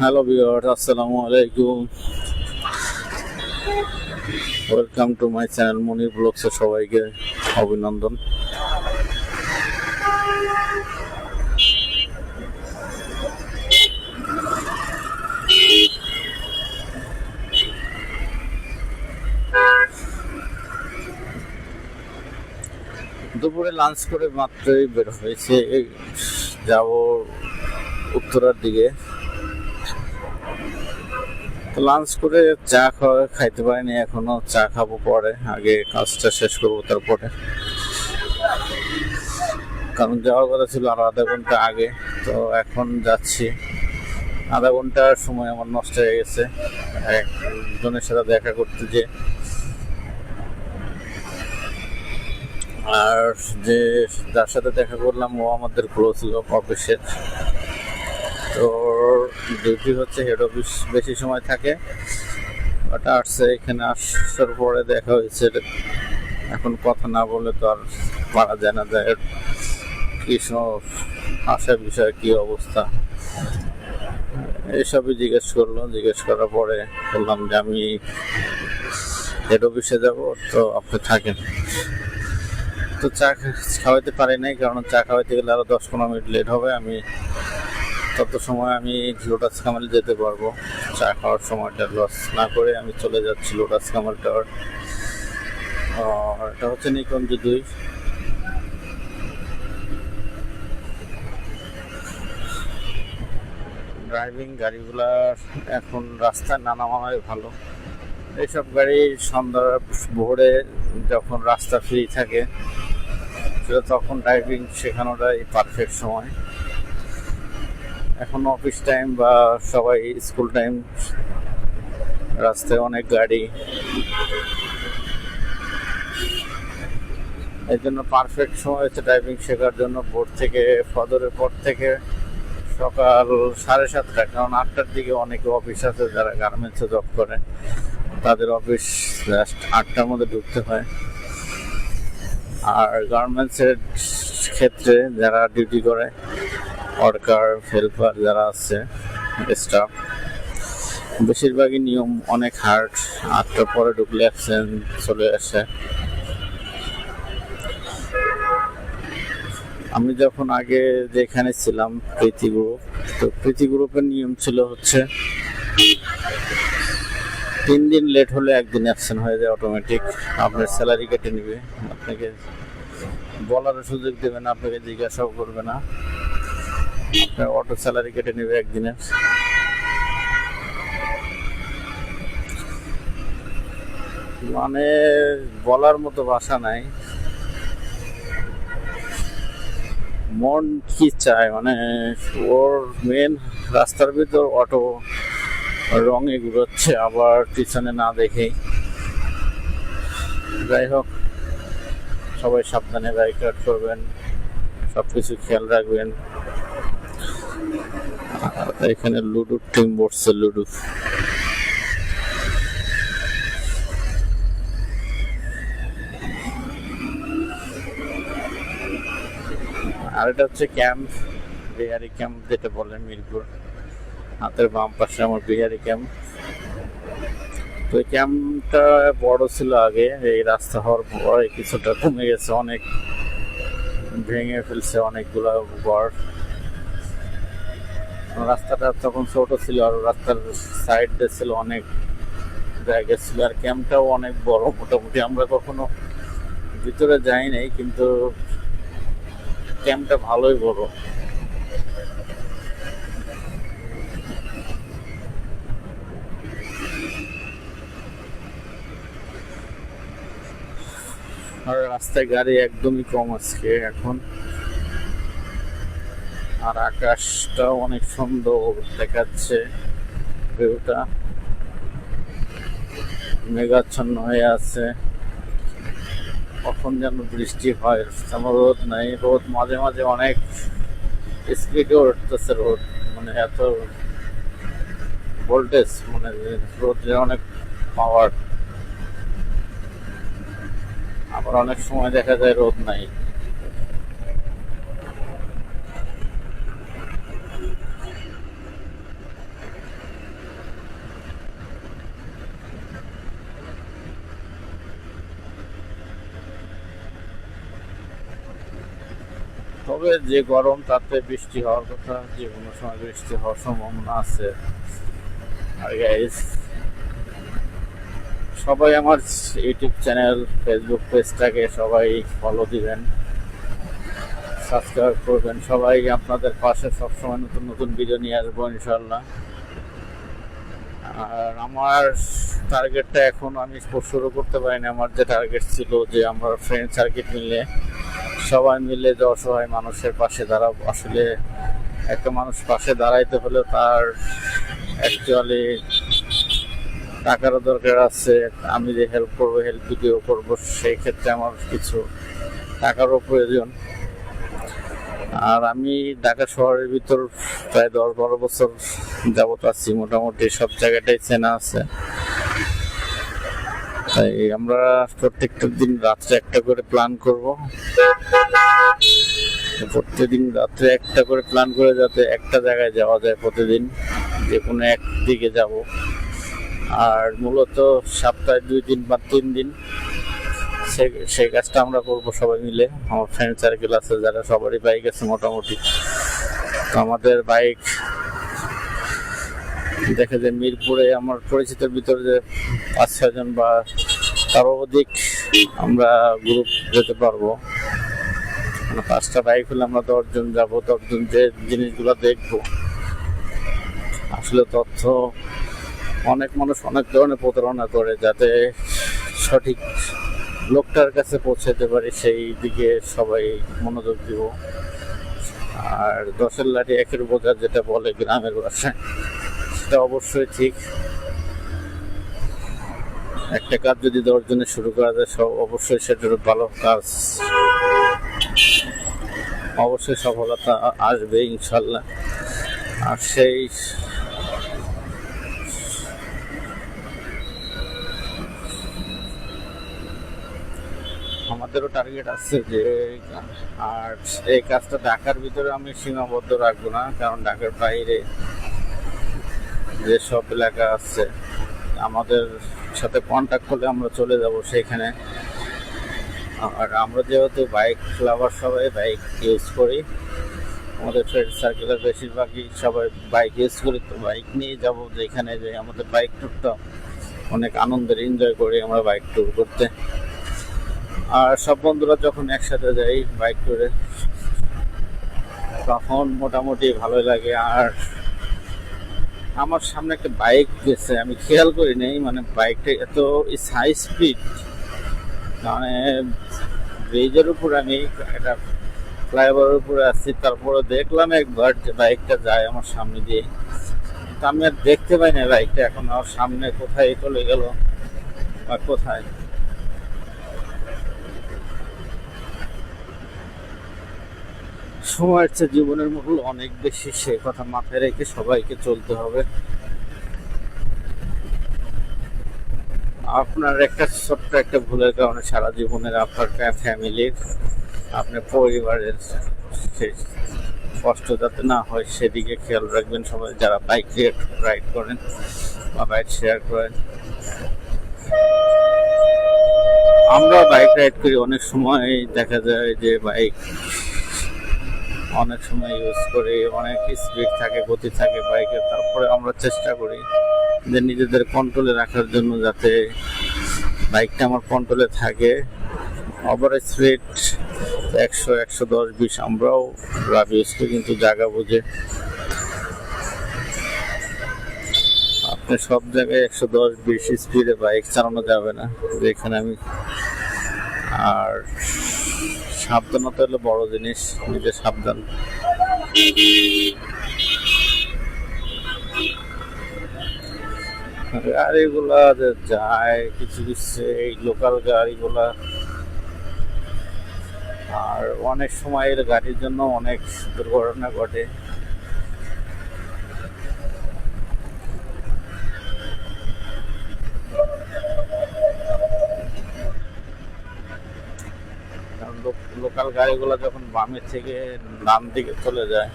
Hello viewer আসসালামু আলাইকুম welcome to my channel Monir ব্লগসে সবাইকে অভিনন্দন। দুপুরে লাঞ্চ করে মাত্রই বের হয়েছে। যাব উত্তরার দিকে। লাঞ্চ করে চা খাওয়া খাইতে পারিনি, এখনও চা খাব পরে। আগে কাজটা শেষ করব তারপরে। কারণ যাওয়ার কথা ছিল আরও আধা ঘণ্টা আগে, তো এখন যাচ্ছি। আধা ঘণ্টার সময় আমার নষ্ট হয়ে গেছে। একজনের সাথে দেখা করতে যে, আর যে যার সাথে দেখা করলাম, ও আমাদের ক্লোজ লোক অফিসের তো ডিউটি হচ্ছে হেড অফিস বেশি সময় থাকে ওটা আসছে, এখানে আসার পরে দেখা হয়েছে এখন কথা না বলে তো আর পারা যায় না। যায় কি সব আসার বিষয় কি অবস্থা? এসবই জিজ্ঞেস করল। জিজ্ঞেস করার পরে বললাম যে আমি হেড অফিসে যাব, তো আপনি থাকেন। তো চা খাওয়াইতে পারি নাই, কারণ চা খাওয়াইতে গেলে আরও দশ পনেরো মিনিট লেট হবে। আমি তত সময় আমি লোটাস কামাল যেতে পারব। চা খাওয়ার সময়টা লস না করে আমি চলে যাচ্ছি লোটাস কামাল টাওয়ার এটা হচ্ছে নিকঞ্জ দুই। ড্রাইভিং গাড়িগুলার এখন রাস্তায় নানা মানায় ভালো। এইসব গাড়ি সন্ধ্যার ভোরে যখন রাস্তা ফ্রি থাকে তখন ড্রাইভিং শেখানোটাই পারফেক্ট সময়। এখন অফিস টাইম বা সবাই স্কুল টাইম রাস্তায় অনেক গাড়ি। এর জন্য পারফেক্ট সময় হচ্ছে ড্রাইভিং শেখার জন্য বোর্ড থেকে ফদরের পর থেকে সকাল সাড়ে সাতটা, কারণ আটটার দিকে অনেকে অফিস আছে যারা গার্মেন্টসে জব করে। তাদের অফিস জাস্ট আটটার মধ্যে ঢুকতে হয়। আর গার্মেন্টসের ক্ষেত্রে যারা ডিউটি করে ওয়ার্কার হেল্পার যারা আছে স্টাফ বেশিরভাগই নিয়ম অনেক হার্ড আটটার পরে ঢুকলে অ্যাবসেন্ট চলে আসে। আমি যখন আগে যেখানে ছিলাম, প্রীতি গ্রুপ তো প্রীতি গ্রুপের নিয়ম ছিল হচ্ছে, তিন দিন লেট হলে একদিন অ্যাবসেন্ট হয়ে যায় অটোমেটিক আপনার স্যালারি কেটে নেবে, আপনাকে বলারও সুযোগ দেবে না, আপনাকে জিজ্ঞাসাও করবে না। অটো স্যালারি কেটে নেবে একদিনের মানে বলার মতো ভাষা নাই। মন কি চায় মানে ওর মেন রাস্তার ভিতর অটো রঙে ঘুরোচ্ছে আবার পিছনে না দেখেই। যাই হোক, সবাই সাবধানে বাইক রাইড করবেন সব কিছু খেয়াল রাখবেন। এখানে লুডুর টিম বসছে লুডু। আর এটা হচ্ছে ক্যাম্প, বিহারি ক্যাম্প যেটা বলে মিরপুর। হাতের বাম পাশে আমার বিহারি ক্যাম্প। তো ক্যাম্পটা বড় ছিল আগে, এই রাস্তা হওয়ার পরে কিছুটা কমে গেছে অনেক। ভেঙে ফেলছে অনেকগুলো ঘর। রাস্তাটা তখন ছোট ছিল আর রাস্তার সাইড ছিল অনেক জায়গা ছিল আর ক্যাম্পটাও অনেক বড় মোটামুটি। আমরা কখনো ভিতরে যাই নাই, কিন্তু ক্যাম্পটা ভালোই বড়। আর রাস্তায় গাড়ি একদমই কম আজকে। এখন আর আকাশটাও অনেক সুন্দর দেখাচ্ছে ভিউটা মেঘাচ্ছন্ন হয়ে আছে। কখন যেন বৃষ্টি হয়, তেমন রোদ নাই। রোদ মাঝে মাঝে অনেক স্পিডে উঠতেছে রোদ। মানে এত ভোল্টেজ মানে রোদের অনেক পাওয়ার আবার অনেক সময় দেখা যায় রোদ নাই। তবে যে গরম তাতে বৃষ্টি হওয়ার কথা, যে কোনো সময় বৃষ্টি হওয়ার সম্ভাবনা আছে। আর গাইস সবাই আমার ইউটিউব চ্যানেল ফেসবুক পেজটাকে সবাই ফলো দিবেন সাবস্ক্রাইব করবেন। সবাই আপনাদের পাশে সবসময় নতুন নতুন ভিডিও নিয়ে আসব ইনশাল্লাহ আর আমার টার্গেটটা এখন আমি শুরু করতে পারিনি। আমার যে টার্গেট ছিল যে আমরা ফ্রেন্ড সার্কিট মিলে সবাই মিলে যে অসহায় মানুষের পাশে দাঁড়াবো। আসলে একটা মানুষ পাশে দাঁড়াইতে হলে তার অ্যাকচুয়ালি টাকারও দরকার আছে। আমি যে হেল্প করব হেল্প ভিডিও করব, সেই ক্ষেত্রে আমার কিছু টাকারও প্রয়োজন। আর আমি ঢাকা শহরের ভিতর প্রায় দশ বারো বছর যাবত আছি। মোটামুটি সব জায়গাটাই চেনা আছে। তাই আমরা প্রত্যেকটা দিন রাত্রে একটা করে প্ল্যান করব। প্রত্যেকদিন রাত্রে একটা করে প্ল্যান করে যাতে একটা জায়গায় যাওয়া যায় প্রতিদিন, যে কোনো এক দিকে যাব। আর মূলত সপ্তাহে দুই দিন বা তিন দিন সে- সেই কাজটা আমরা করব সবাই মিলে। আমার ফ্রেন্ড সার্কেল আছে, যারা সবারই বাইক আছে মোটামুটি। তো আমাদের বাইক দেখে যে মিরপুরে, আমার পরিচিতের ভিতরে যে পাঁচ ছজন বা তারও অধিক আমরা গ্রুপ যেতে পারব। মানে পাঁচটা বাইক হলে আমরা দশজন যাব, দশজন যে জিনিসগুলো দেখব। আসলে তথ্য অনেক মানুষ অনেক ধরনের প্রতারণা করে যাতে সঠিক লোকটার কাছে পৌঁছাতে পারি সেই দিকে সবাই মনোযোগ দিব। আর দশের লাঠি একের বোঝা যেটা বলে গ্রামের ভাষায়, সেটা অবশ্যই ঠিক। একটা কাজ যদি দশজনে শুরু করা যায়, সব অবশ্যই সেটার ভালো কাজ। অবশ্যই সফলতা আসবে, ইনশাল্লাহ। আর সেই আমাদেরও টার্গেট আছে যে, আর এই কাজটা ঢাকার ভিতরে আমি সীমাবদ্ধ রাখব না, কারণ ঢাকার বাইরে যেসব এলাকা আছে, আমাদের সাথে কন্ট্যাক্ট করলে আমরা চলে যাব সেখানে। আর আমরা যেহেতু বাইক লাভার সবাই বাইক ইউজ করি। আমাদের ফ্রেন্ড সার্কেলের বেশিরভাগই সবাই বাইক ইউজ করি, তো বাইক নিয়ে যাব যেখানে যে আমাদের বাইক ট্যুরটা অনেক আনন্দের এনজয় করি আমরা বাইক ট্যুর করতে। আর সব বন্ধুরা যখন একসাথে যাই বাইক করে তখন মোটামুটি ভালোই লাগে। আর আমার সামনে একটা বাইক গেছে, আমি খেয়াল করি নাই মানে বাইকটা এত হাই স্পিড মানে ব্রিজের উপর আমি একটা ফ্লাইওভারের উপরে আসছি তারপরে দেখলাম একবার যে বাইকটা যায় আমার সামনে দিয়ে। তা আমি আর দেখতে পাই না বাইকটা, এখন আমার সামনে কোথায় চলে গেল বা কোথায়? সময়ের চেয়ে জীবনের মূল্য অনেক বেশি, সে কথা মাথায় রেখে সবাইকে চলতে হবে। আপনার একটা ছোট্ট একটা ভুলের কারণে সারা জীবনের আপনার ফ্যামিলির, আপনার পরিবারের কষ্ট যাতে না হয়, সেদিকে খেয়াল রাখবেন সবাই, যারা বাইক রাইড করেন বা বাইক শেয়ার করেন। আমরা বাইক রাইড করি, অনেক সময় দেখা যায় যে বাইক অনেক সময় ইউজ করি, অনেক স্পিড থাকে, গতি থাকে বাইকে তারপরে আমরা চেষ্টা করি যে নিজেদের কন্ট্রোলে রাখার জন্য যাতে বাইকটা আমার কন্ট্রোলে থাকে। ওভার স্পিড একশো একশো দশ, বিশ, আমরাও রাব ইউজ করি, কিন্তু জায়গা বুঝে। আপনি সব জায়গায় একশো দশ, বিশ স্পিডে বাইক চালানো যাবে না, যেখানে আমি আর সাবধানতা হলো বড় জিনিস, নিজে সাবধান। গাড়িগুলা যে যায়, কিছু কিছু এই লোকাল গাড়িগুলা। আর অনেক সময়ের গাড়ির জন্য অনেক দুর্ঘটনা ঘটে কারণ লোক- লোকাল গাড়িগুলো যখন বামের থেকে ডান দিকে চলে যায়